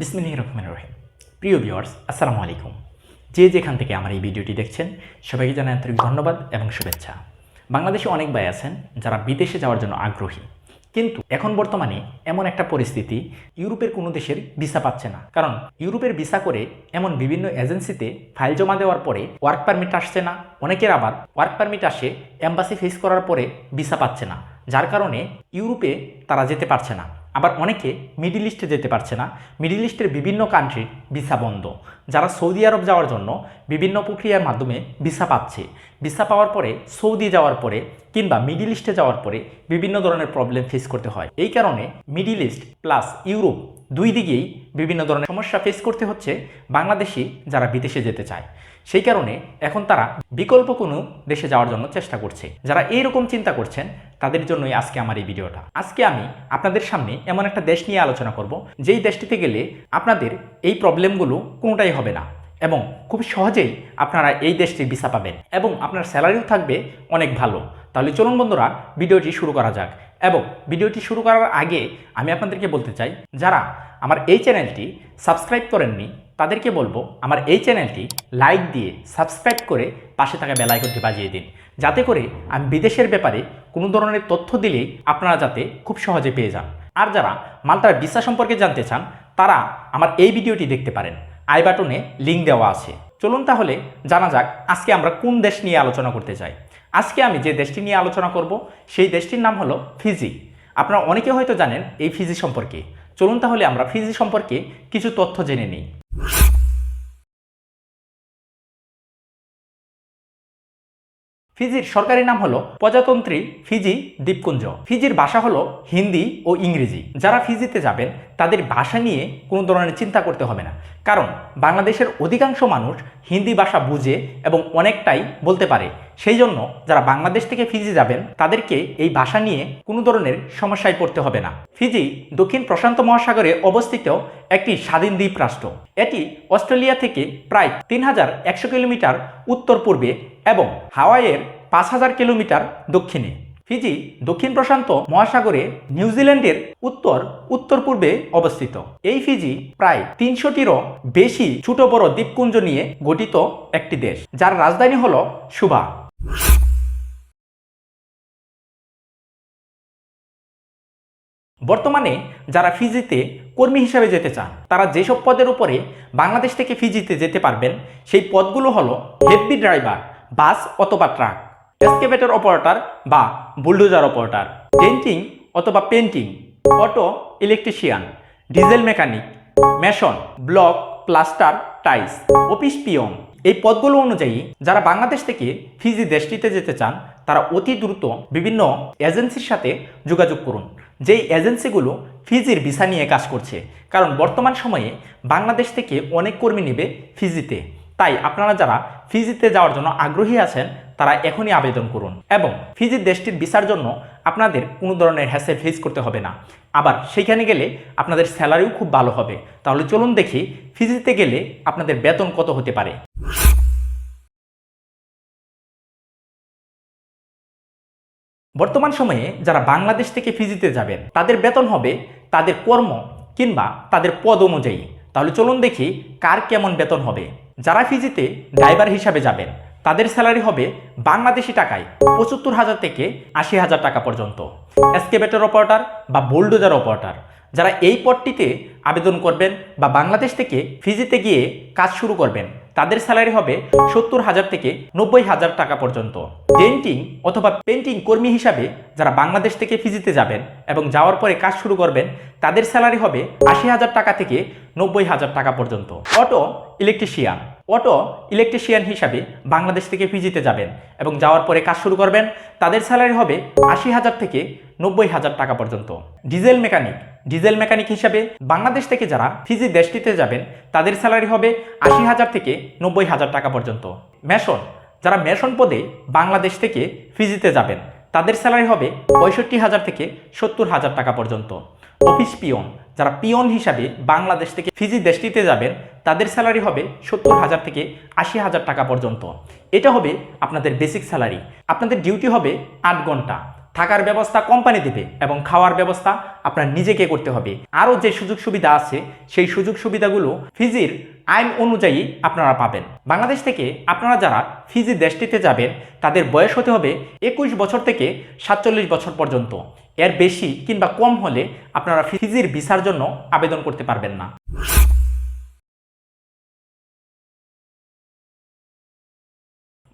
বিসমিল্লাহ রহমান রহিম। প্রিয় ভিউয়ার্স, আসসালামু আলাইকুম। যে যেখান থেকে আমার এই ভিডিওটি দেখছেন, সবাইকে জানাই আন্তরিক ধন্যবাদ এবং শুভেচ্ছা। বাংলাদেশে অনেক ভাই আছেন যারা বিদেশে যাওয়ার জন্য আগ্রহী। কিন্তু এখন বর্তমানে এমন একটা পরিস্থিতি ইউরোপের কোনো দেশের ভিসা পাচ্ছে না। কারণ ইউরোপের ভিসা করে এমন বিভিন্ন এজেন্সিতে ফাইল জমা দেওয়ার পরে ওয়ার্ক পারমিট আসছে না। অনেকের আবার ওয়ার্ক পারমিট আসে, এম্বাসি ফেস করার পরে ভিসা পাচ্ছে না। যার কারণে ইউরোপে তারা যেতে পারছে না। আবার অনেকে মিডিল ইস্টে যেতে পারছে না। মিডিল ইস্টের বিভিন্ন কান্ট্রির ভিসা বন্ধ। যারা সৌদি আরব যাওয়ার জন্য বিভিন্ন প্রক্রিয়ার মাধ্যমে ভিসা পাচ্ছে। ভিসা পাওয়ার পরে সৌদি যাওয়ার পরে কিংবা মিডিল ইস্টে যাওয়ার পরে বিভিন্ন ধরনের প্রবলেম ফেস করতে হয়। এই কারণে মিডিল ইস্ট প্লাস ইউরোপ দুই দিকেই বিভিন্ন ধরনের সমস্যা ফেস করতে হচ্ছে বাংলাদেশি যারা বিদেশে যেতে চায়। সেই কারণে এখন তারা বিকল্প কোনো দেশে যাওয়ার জন্য চেষ্টা করছে। যারা এইরকম চিন্তা করছেন, তাদের জন্যই আজকে আমার এই ভিডিওটা। আজকে আমি আপনাদের সামনে এমন একটা দেশ নিয়ে আলোচনা করব, যেই দেশটিতে গেলে আপনাদের এই প্রবলেমগুলো কোনোটাই হবে না এবং খুব সহজেই আপনারা এই দেশটির ভিসা পাবেন এবং আপনার স্যালারিও থাকবে অনেক ভালো। তাহলে চলুন বন্ধুরা, ভিডিওটি শুরু করা যাক। এবং ভিডিওটি শুরু করার আগে আমি আপনাদেরকে বলতে চাই, যারা আমার এই চ্যানেলটি সাবস্ক্রাইব করেননি, তাদেরকে বলব আমার এই চ্যানেলটি লাইক দিয়ে সাবস্ক্রাইব করে পাশে থাকা বেলাইকনটি বাজিয়ে দিন। যাতে করে আমি বিদেশের ব্যাপারে কোনো ধরনের তথ্য দিলেই আপনারা যাতে খুব সহজে পেয়ে যান। আর যারা মালটার ভিসা সম্পর্কে জানতে চান, তারা আমার এই ভিডিওটি দেখতে পারেন। আই বাটনে লিঙ্ক দেওয়া আছে। চলুন তাহলে জানা যাক আজকে আমরা কোন দেশ নিয়ে আলোচনা করতে চাই। আজকে আমি যে দেশটি নিয়ে আলোচনা করব, সেই দেশটির নাম হলো ফিজি। আপনারা অনেকে হয়তো জানেন এই ফিজি সম্পর্কে। চলুন তাহলে আমরা ফিজি সম্পর্কে কিছু তথ্য জেনে নিই। ফিজির সরকারি নাম হলো প্রজাতন্ত্রী ফিজি দ্বীপপুঞ্জ। ফিজির ভাষা হলো হিন্দি ও ইংরেজি। যারা ফিজিতে যাবেন তাদের ভাষা নিয়ে কোনো ধরনের চিন্তা করতে হবে না। কারণ বাংলাদেশের অধিকাংশ মানুষ হিন্দি ভাষা বুঝে এবং অনেকটাই বলতে পারে। সেই জন্য যারা বাংলাদেশ থেকে ফিজি যাবেন, তাদেরকে এই ভাষা নিয়ে কোনো ধরনের সমস্যায় পড়তে হবে না। ফিজি দক্ষিণ প্রশান্ত মহাসাগরে অবস্থিত একটি স্বাধীন দ্বীপ রাষ্ট্র এটি অস্ট্রেলিয়া থেকে প্রায় তিন হাজার একশো কিলোমিটার উত্তর পূর্বে এবং হাওয়াইয়ের পাঁচ হাজার কিলোমিটার দক্ষিণে। ফিজি, দক্ষিণ প্রশান্ত মহাসাগরে নিউজিল্যান্ডের উত্তর উত্তর পূর্বে অবস্থিত। এই ফিজি প্রায় তিনশোটিরও বেশি ছোট বড় দ্বীপপুঞ্জ নিয়ে গঠিত একটি দেশ, যার রাজধানী হল সুবা। বর্তমানে যারা ফিজিতে কর্মী হিসাবে যেতে চান, তারা যেসব পদের উপরে বাংলাদেশ থেকে ফিজিতে যেতে পারবেন, সেই পদগুলো হলো হেভি ড্রাইভার, বাস অথবা ট্রাক। এসকেভেটর অপারেটর বা বুলডোজার অপারেটর, ডেন্টিং অথবা painting, auto electrician, diesel mechanic, mason, block, plaster, tiles, office peon. এই পদগুলো অনুযায়ী যারা বাংলাদেশ থেকে ফিজি দেশটিতে যেতে চান, তারা অতি দ্রুত বিভিন্ন এজেন্সির সাথে যোগাযোগ করুন, যেই এজেন্সিগুলো ফিজির ভিসা নিয়ে কাজ করছে। কারণ বর্তমান সময়ে বাংলাদেশ থেকে অনেক কর্মী নেবে ফিজিতে। তাই আপনারা যারা ফিজিতে যাওয়ার জন্য আগ্রহী আছেন তারা এখনই আবেদন করুন। এবং ফিজি দেশটির ভিসার জন্য আপনাদের কোনো ধরনের হ্যাসেল ফেস করতে হবে না। আবার সেইখানে গেলে আপনাদের স্যালারিও খুব ভালো হবে। তাহলে চলুন দেখি ফিজিতে গেলে আপনাদের বেতন কত হতে পারে। বর্তমান সময়ে যারা বাংলাদেশ থেকে ফিজিতে যাবেন, তাদের বেতন হবে তাদের কর্ম কিংবা তাদের পদ অনুযায়ী। তাহলে চলুন দেখি কার কেমন বেতন হবে। যারা ফিজিতে ড্রাইভার হিসাবে যাবেন তাদের স্যালারি হবে বাংলাদেশি টাকায় পঁচাত্তর হাজার থেকে আশি হাজার টাকা পর্যন্ত। এসকেভেটর অপারেটার বা বোল্ডোজার অপারেটার, যারা এই পদটিতে আবেদন করবেন বা বাংলাদেশ থেকে ফিজিতে গিয়ে কাজ শুরু করবেন, তাদের স্যালারি হবে সত্তর হাজার থেকে নব্বই হাজার টাকা পর্যন্ত। ডেন্টিং অথবা পেন্টিং কর্মী হিসাবে যারা বাংলাদেশ থেকে ফিজিতে যাবেন এবং যাওয়ার পরে কাজ শুরু করবেন, তাদের স্যালারি হবে আশি হাজার টাকা থেকে নব্বই হাজার টাকা পর্যন্ত। অটো, ইলেকট্রিশিয়ান অটো ইলেকট্রিশিয়ান হিসাবে বাংলাদেশ থেকে ফিজিতে যাবেন এবং যাওয়ার পরে কাজ শুরু করবেন। তাদের স্যালারি হবে আশি হাজার থেকে নব্বই হাজার টাকা পর্যন্ত। ডিজেল মেকানিক ডিজেল মেকানিক হিসাবে বাংলাদেশ থেকে যারা ফিজি দেশটিতে যাবেন, তাদের স্যালারি হবে আশি হাজার থেকে নব্বই হাজার টাকা পর্যন্ত। মেশন, যারা মেশন পদে বাংলাদেশ থেকে ফিজিতে যাবেন, তাদের স্যালারি হবে পঁয়ষট্টি হাজার থেকে সত্তর হাজার টাকা পর্যন্ত। অফিস পিয়ন, যারা পিয়ন হিসাবে বাংলাদেশ থেকে ফিজি দেশটিতে যাবেন, তাদের স্যালারি হবে সত্তর হাজার থেকে আশি হাজার টাকা পর্যন্ত। এটা হবে আপনাদের বেসিক স্যালারি। আপনাদের ডিউটি হবে আট ঘণ্টা। থাকার ব্যবস্থা কোম্পানি দেবে এবং খাওয়ার ব্যবস্থা আপনার নিজেকে করতে হবে। আরও যে সুযোগ সুবিধা আছে, সেই সুযোগ সুবিধাগুলো ফিজির আইন অনুযায়ী আপনারা পাবেন। বাংলাদেশ থেকে আপনারা যারা ফিজি দেশটিতে যাবেন, তাদের বয়স হতে হবে একুশ বছর থেকে সাতচল্লিশ বছর পর্যন্ত। এর বেশি কিংবা কম হলে আপনারা ফিজির ভিসার জন্য আবেদন করতে পারবেন না।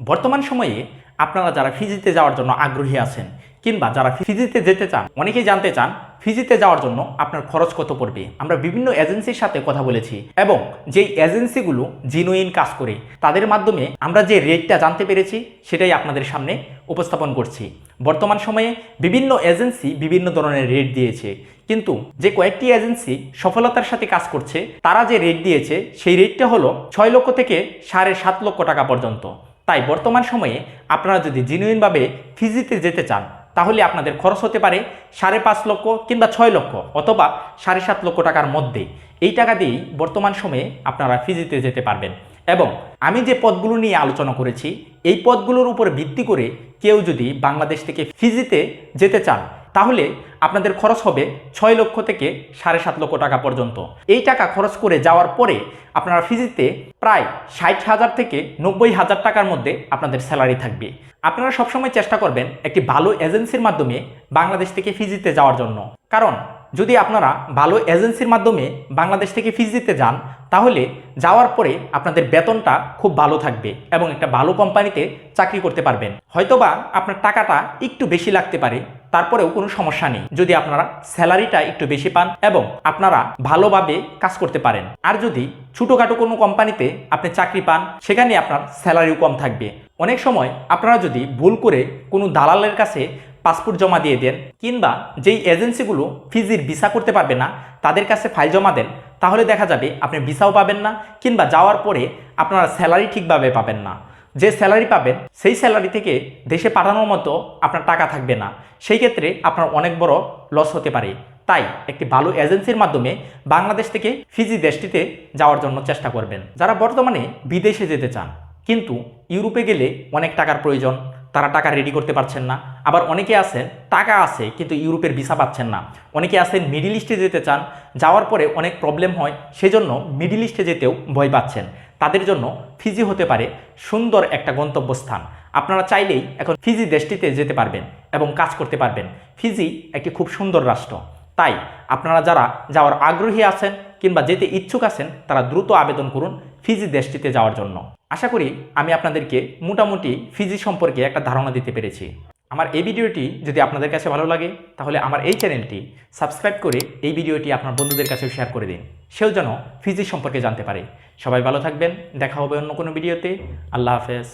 বর্তমান সময়ে আপনারা যারা ফিজিতে যাওয়ার জন্য আগ্রহী আছেন কিংবা যারা ফিজিতে যেতে চান, অনেকেই জানতে চান ফিজিতে যাওয়ার জন্য আপনার খরচ কত পড়বে। আমরা বিভিন্ন এজেন্সির সাথে কথা বলেছি এবং যেই এজেন্সিগুলো জিনুইন কাজ করে, তাদের মাধ্যমে আমরা যে রেটটা জানতে পেরেছি, সেটাই আপনাদের সামনে উপস্থাপন করছি। বর্তমান সময়ে বিভিন্ন এজেন্সি বিভিন্ন ধরনের রেট দিয়েছে, কিন্তু যে কয়েকটি এজেন্সি সফলতার সাথে কাজ করছে, তারা যে রেট দিয়েছে, সেই রেটটা হলো ছয় লক্ষ থেকে সাড়ে সাত লক্ষ টাকা পর্যন্ত। তাই বর্তমান সময়ে আপনারা যদি জেনুইনভাবে ফিজিতে যেতে চান তাহলে আপনাদের খরচ হতে পারে সাড়ে পাঁচ লক্ষ কিংবা ছয় লক্ষ অথবা সাড়ে সাত লক্ষ টাকার মধ্যে এই টাকা দিয়েই বর্তমান সময়ে আপনারা ফিজিতে যেতে পারবেন। এবং আমি যে পদগুলো নিয়ে আলোচনা করেছি, এই পদগুলোর উপর ভিত্তি করে কেউ যদি বাংলাদেশ থেকে ফিজিতে যেতে চান, তাহলে আপনাদের খরচ হবে ছয় লক্ষ থেকে সাড়ে সাত লক্ষ টাকা পর্যন্ত। এই টাকা খরচ করে যাওয়ার পরে আপনারা ফিজিতে প্রায় ষাট হাজার থেকে নব্বই হাজার টাকার মধ্যে আপনাদের স্যালারি থাকবে। আপনারা সবসময় চেষ্টা করবেন একটি ভালো এজেন্সির মাধ্যমে বাংলাদেশ থেকে ফিজিতে যাওয়ার জন্য। কারণ যদি আপনারা ভালো এজেন্সির মাধ্যমে বাংলাদেশ থেকে ফিজিতে যান, তাহলে যাওয়ার পরে আপনাদের বেতনটা খুব ভালো থাকবে এবং একটা ভালো কোম্পানিতে চাকরি করতে পারবেন। হয়তোবা আপনার টাকাটা একটু বেশি লাগতে পারে তারপরেও কোনো সমস্যা নেই। যদি আপনারা স্যালারিটা একটু বেশি পান এবং আপনারা ভালোভাবে কাজ করতে পারেন। আর যদি ছোটোখাটো কোনো কোম্পানিতে আপনি চাকরি পান, সেখানে আপনার স্যালারিও কম থাকবে। অনেক সময় আপনারা যদি ভুল করে কোনো দালালের কাছে পাসপোর্ট জমা দিয়ে দেন কিংবা যেই এজেন্সিগুলো ফিজির ভিসা করতে পারবে না, তাদের কাছে ফাইল জমা দেন, তাহলে দেখা যাবে আপনি ভিসাও পাবেন না কিংবা যাওয়ার পরে আপনারা স্যালারি ঠিকভাবে পাবেন না। যে স্যালারি পাবেন, সেই স্যালারি থেকে দেশে পাঠানোর মতো আপনার টাকা থাকবে না। সেই ক্ষেত্রে আপনার অনেক বড় লস হতে পারে। তাই একটি ভালো এজেন্সির মাধ্যমে বাংলাদেশ থেকে ফিজি দেশটিতে যাওয়ার জন্য চেষ্টা করবেন। যারা বর্তমানে বিদেশে যেতে চান, কিন্তু ইউরোপে গেলে অনেক টাকার প্রয়োজন, তারা টাকা রেডি করতে পারছেন না। আবার অনেকে আছেন, টাকা আছে, কিন্তু ইউরোপের ভিসা পাচ্ছেন না। অনেকে আছেন মিডিল ইস্টে যেতে চান, যাওয়ার পরে অনেক প্রবলেম হয়, সেজন্য মিডিল ইস্টে যেতেও ভয় পাচ্ছেন। তাদের জন্য ফিজি হতে পারে সুন্দর একটা গন্তব্যস্থান। আপনারা চাইলেই এখন ফিজি দেশটিতে যেতে পারবেন এবং কাজ করতে পারবেন। ফিজি একটি খুব সুন্দর রাষ্ট্র। তাই আপনারা যারা যাওয়ার আগ্রহী আছেন কিংবা যেতে ইচ্ছুক আছেন, তারা দ্রুত আবেদন করুন ফিজি দেশটিতে যাওয়ার জন্য। আশা করি আমি আপনাদেরকে মোটামুটি ফিজি সম্পর্কে একটা ধারণা দিতে পেরেছি। আমার এই ভিডিওটি যদি আপনাদের কাছে ভালো লাগে, তাহলে আমার এই চ্যানেলটি সাবস্ক্রাইব করে এই ভিডিওটি আপনার বন্ধুদের কাছেও শেয়ার করে দিন। সেও যেন ফিজিক্স সম্পর্কে জানতে পারে। সবাই ভালো থাকবেন, দেখা হবে অন্য কোনো ভিডিওতে। আল্লাহ হাফেজ।